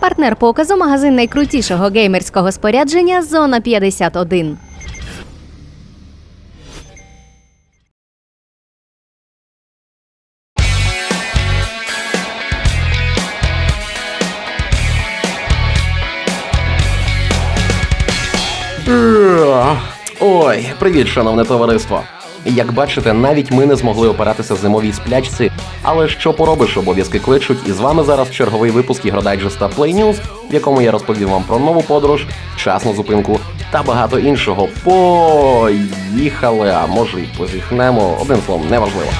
Партнер показу магазин найкрутішого геймерського спорядження Зона 51. Ой, привіт, шановне товариство. Як бачите, навіть ми не змогли опиратися зимовій сплячці, але що поробиш, обов'язки кличуть, і з вами зараз черговий випуск ігродайджеста Play News, в якому я розповім вам про нову подорож, вчасну зупинку та багато іншого. Поїхали, а може й позіхнемо. Одним словом, неважливо.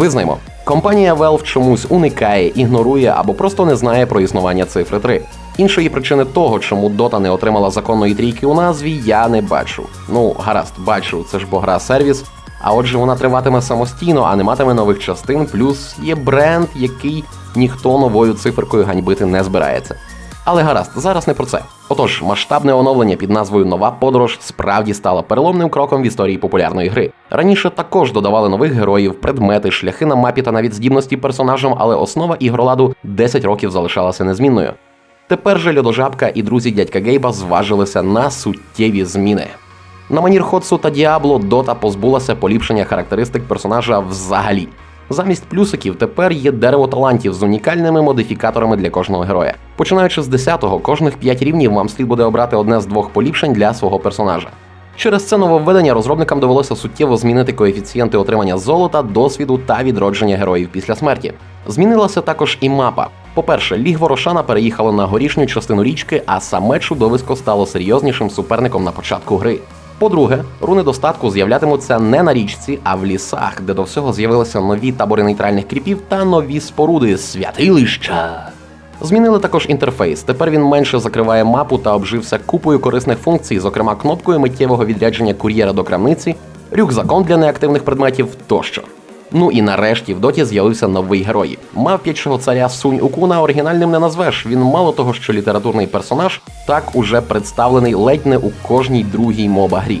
Визнаймо, компанія Valve чомусь уникає, ігнорує або просто не знає про існування цифри 3. Іншої причини того, чому Dota не отримала законної трійки у назві, я не бачу. Ну, гаразд, бачу, це ж бо гра сервіс. А отже, вона триватиме самостійно, а не матиме нових частин, плюс є бренд, який ніхто новою циферкою ганьбити не збирається. Але гаразд, зараз не про це. Отож, масштабне оновлення під назвою Нова подорож справді стало переломним кроком в історії популярної гри. Раніше також додавали нових героїв, предмети, шляхи на мапі та навіть здібності персонажам, але основа ігроладу 10 років залишалася незмінною. Тепер же льодожабка і друзі дядька Гейба зважилися на суттєві зміни. На манір Ходсу та Діабло Дота позбулася поліпшення характеристик персонажа взагалі. Замість плюсиків тепер є дерево талантів з унікальними модифікаторами для кожного героя. Починаючи з 10-го, кожних 5 рівнів вам слід буде обрати одне з двох поліпшень для свого персонажа. Через це нововведення розробникам довелося суттєво змінити коефіцієнти отримання золота, досвіду та відродження героїв після смерті. Змінилася також і мапа. По-перше, лігво Рошана переїхало на горішню частину річки, а саме чудовисько стало серйознішим суперником на початку гри. По-друге, руни достатку з'являтимуться не на річці, а в лісах, де до всього з'явилися нові табори нейтральних кріпів та нові споруди святилища. Змінили також інтерфейс. Тепер він менше закриває мапу та обжився купою корисних функцій, зокрема кнопкою миттєвого відрядження кур'єра до крамниці, рюкзаком для неактивних предметів тощо. Ну і нарешті в доті з'явився новий герой. Мавп'ячого царя Сунь Укуна оригінальним не назвеш. Він мало того, що літературний персонаж, так уже представлений ледь не у кожній другій моба грі.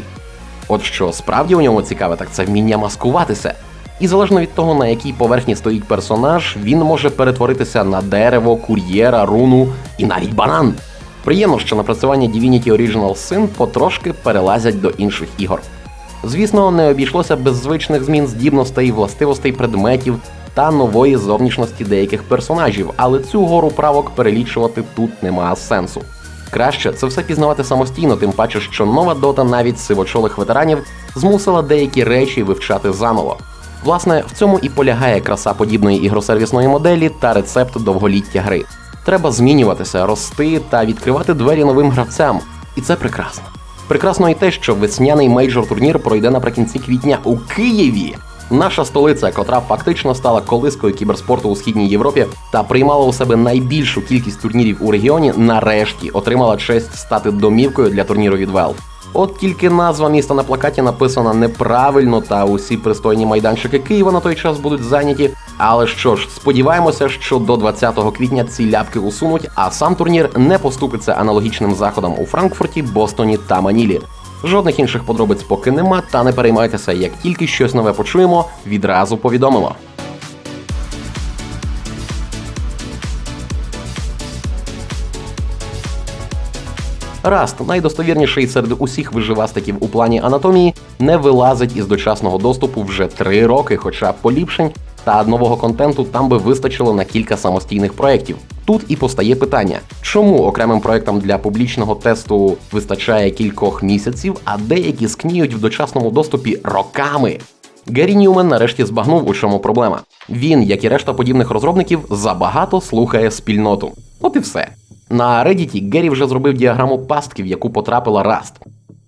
От що справді у ньому цікаве, так це вміння маскуватися. І залежно від того, на якій поверхні стоїть персонаж, він може перетворитися на дерево, кур'єра, руну і навіть банан. Приємно, що напрацювання Divinity Original Sin потрошки перелазять до інших ігор. Звісно, не обійшлося без звичних змін здібностей, властивостей предметів та нової зовнішності деяких персонажів, але цю гору правок перелічувати тут немає сенсу. Краще це все пізнавати самостійно, тим паче, що нова дота навіть сивочолих ветеранів змусила деякі речі вивчати заново. Власне, в цьому і полягає краса подібної ігросервісної моделі та рецепт довголіття гри. Треба змінюватися, рости та відкривати двері новим гравцям, і це прекрасно. Прекрасно і те, що весняний мейджор турнір пройде наприкінці квітня у Києві. Наша столиця, котра фактично стала колискою кіберспорту у східній Європі та приймала у себе найбільшу кількість турнірів у регіоні, нарешті отримала честь стати домівкою для турніру від Valve. От тільки назва міста на плакаті написана неправильно, та усі пристойні майданчики Києва на той час будуть зайняті. Але що ж, сподіваємося, що до 20 квітня ці ляпки усунуть, а сам турнір не поступиться аналогічним заходам у Франкфурті, Бостоні та Манілі. Жодних інших подробиць поки нема, та не переймайтеся, як тільки щось нове почуємо, відразу повідомимо. Раст, найдостовірніший серед усіх виживастиків у плані анатомії, не вилазить із дочасного доступу вже три роки, хоча поліпшень та нового контенту там би вистачило на кілька самостійних проєктів. Тут і постає питання, чому окремим проєктам для публічного тесту вистачає кількох місяців, а деякі скніють в дочасному доступі роками. Геррі Ньюмен нарешті збагнув, у чому проблема. Він, як і решта подібних розробників, забагато слухає спільноту. От і все. На Reddit Геррі вже зробив діаграму пастки, в яку потрапила Rust.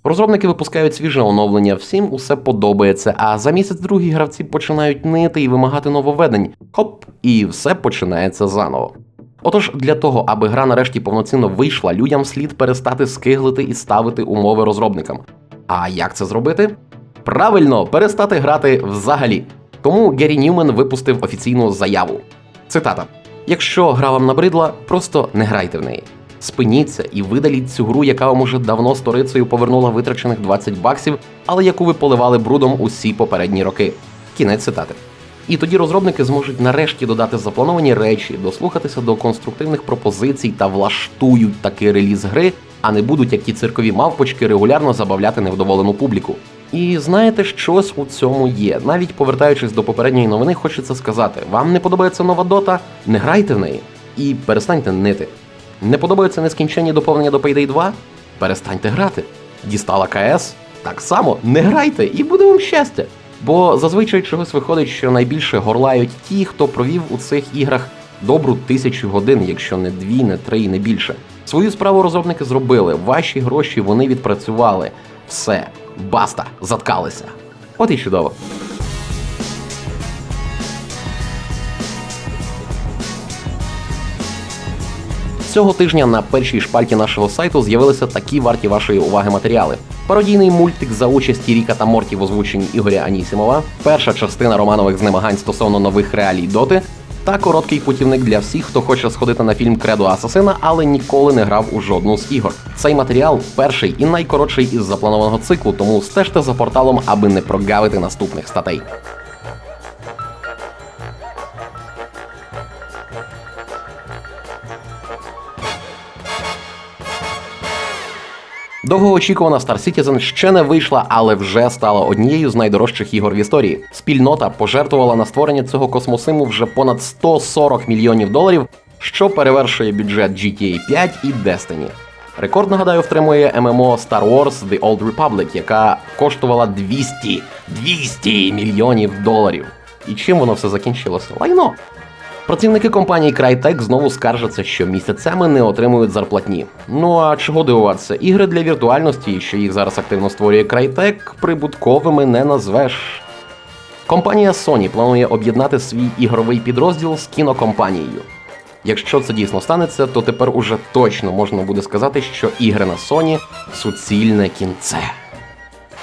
Розробники випускають свіже оновлення, всім усе подобається, а за місяць другі гравці починають нити і вимагати нововведень. Хоп, і все починається заново. Отож, для того, аби гра нарешті повноцінно вийшла, людям слід перестати скиглити і ставити умови розробникам. А як це зробити? Правильно, перестати грати взагалі. Тому Геррі Ньюмен випустив офіційну заяву. Цитата: Якщо гра вам набридла, просто не грайте в неї. Спиніться і видаліть цю гру, яка вам уже давно сторицею повернула витрачених 20 баксів, але яку ви поливали брудом усі попередні роки. Кінець цитати. І тоді розробники зможуть нарешті додати заплановані речі, дослухатися до конструктивних пропозицій та влаштують такий реліз гри, а не будуть як ті циркові мавпочки регулярно забавляти невдоволену публіку. І знаєте, щось у цьому є. Навіть повертаючись до попередньої новини, хочеться сказати: вам не подобається нова дота, не грайте в неї і перестаньте нити. Не подобаються нескінченні доповнення до Payday 2? Перестаньте грати. Дістала КС? Так само не грайте і буде вам щастя. Бо зазвичай чогось виходить, що найбільше горлають ті, хто провів у цих іграх добру тисячу годин, якщо не дві, не три, не більше. Свою справу розробники зробили, ваші гроші вони відпрацювали. Все, баста, заткалися. От і чудово. Цього тижня на першій шпальті нашого сайту з'явилися такі варті вашої уваги матеріали. Пародійний мультик за участі Ріка та Морті в озвученні Ігоря Анісімова, перша частина романових знемагань стосовно нових реалій доти, та короткий путівник для всіх, хто хоче сходити на фільм Кредо Асасина, але ніколи не грав у жодну з ігор. Цей матеріал перший і найкоротший із запланованого циклу, тому стежте за порталом, аби не прогавити наступних статей. Довгоочікувана Star Citizen ще не вийшла, але вже стала однією з найдорожчих ігор в історії. Спільнота пожертвувала на створення цього космосиму вже понад 140 мільйонів доларів, що перевершує бюджет GTA 5 і Destiny. Рекорд, нагадаю, втримує ММО Star Wars The Old Republic, яка коштувала 200 200 мільйонів доларів. І чим воно все закінчилося? Лайно. Працівники компанії Crytek знову скаржаться, що місяцями не отримують зарплатні. Ну а чого дивуватися? Ігри для віртуальності, що їх зараз активно створює Crytek, прибутковими не назвеш. Компанія Sony планує об'єднати свій ігровий підрозділ з кінокомпанією. Якщо це дійсно станеться, то тепер уже точно можна буде сказати, що ігри на Sony суцільне кінце.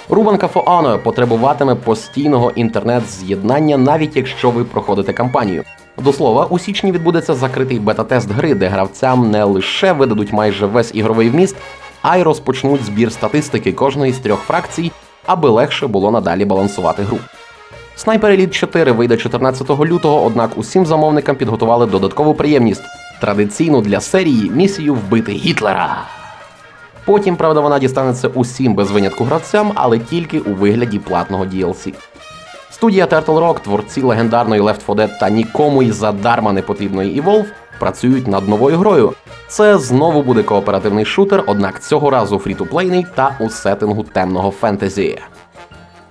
Рубанка For Honor потребуватиме постійного інтернет-з'єднання, навіть якщо ви проходите кампанію. До слова, у січні відбудеться закритий бета-тест гри, де гравцям не лише видадуть майже весь ігровий вміст, а й розпочнуть збір статистики кожної з трьох фракцій, аби легше було надалі балансувати гру. Снайпер Elite 4 вийде 14 лютого, однак усім замовникам підготували додаткову приємність традиційну для серії місію вбити Гітлера. Потім, правда, вона дістанеться усім без винятку гравцям, але тільки у вигляді платного DLC. Студія Turtle Rock, творці легендарної Left 4 Dead та нікому й задарма не потрібної Evolve працюють над новою грою. Це знову буде кооперативний шутер, однак цього разу фрі-ту-плейний та у сеттингу темного фентезі.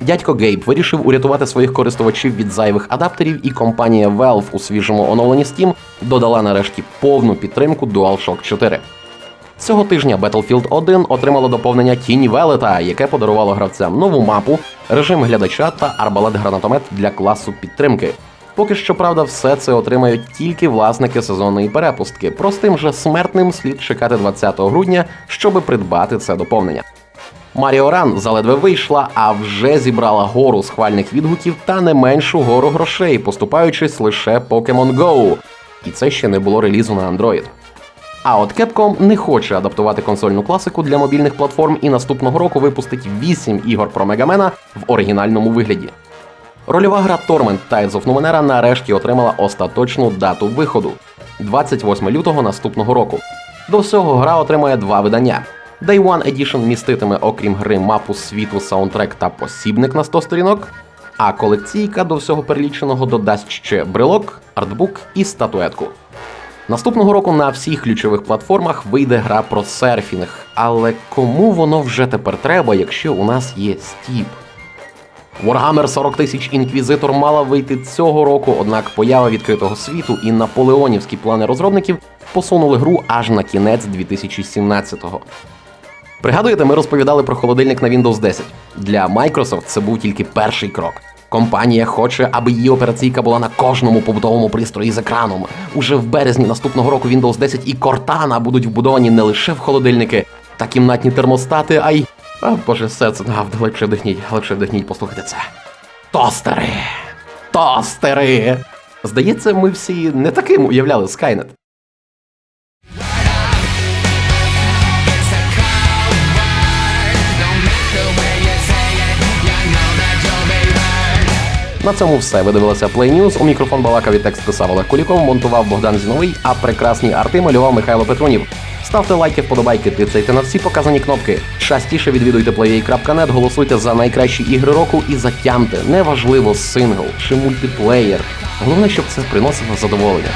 Дядько Гейб вирішив урятувати своїх користувачів від зайвих адаптерів, і компанія Valve у свіжому оновленні Steam додала нарешті повну підтримку DualShock 4. Цього тижня Battlefield 1 отримало доповнення Тінь Велета, яке подарувало гравцям нову мапу, режим глядача та арбалет-гранатомет для класу підтримки. Поки що, правда, все це отримають тільки власники сезонної перепустки. Простим же смертним слід чекати 20 грудня, щоби придбати це доповнення. Маріо Ран заледве вийшла, а вже зібрала гору схвальних відгуків та не меншу гору грошей, поступаючись лише Pokemon Go. І це ще не було релізу на Android. А от Capcom не хоче адаптувати консольну класику для мобільних платформ і наступного року випустить 8 ігор про Мегамена в оригінальному вигляді. Рольова гра Torment Tides of Numenera нарешті отримала остаточну дату виходу 28 лютого наступного року. До всього гра отримає два видання. Day One Edition міститиме, окрім гри, мапу світу, саундтрек та посібник на 100 сторінок. А колекційка до всього переліченого додасть ще брелок, артбук і статуетку. Наступного року на всіх ключових платформах вийде гра про серфінг. Але кому воно вже тепер треба, якщо у нас є Steep? Warhammer 40 тисяч інквізитор мала вийти цього року, однак поява відкритого світу і наполеонівські плани розробників посунули гру аж на кінець 2017-го. Пригадуєте, ми розповідали про холодильник на Windows 10. Для Microsoft це був тільки перший крок. Компанія хоче, аби її операційка була на кожному побутовому пристрої з екраном. Уже в березні наступного року Windows 10 і Cortana будуть вбудовані не лише в холодильники та кімнатні термостати, а й А, боже, серце, а, легше вдихніть, легше вдихніть, послухайте це. Тостери! Тостери! Здається, ми всі не таким уявляли Skynet. На цьому все. Ви дивилися Play News. У мікрофон балакав і текст писав Олег Куліков, монтував Богдан Зіновий, а прекрасні арти малював Михайло Петрунів. Ставте лайки, вподобайки, тицяйте на всі показані кнопки. Частіше відвідуйте playay.net, голосуйте за найкращі ігри року і затямте. Неважливо сингл чи мультиплеєр. Головне, щоб це приносило задоволення.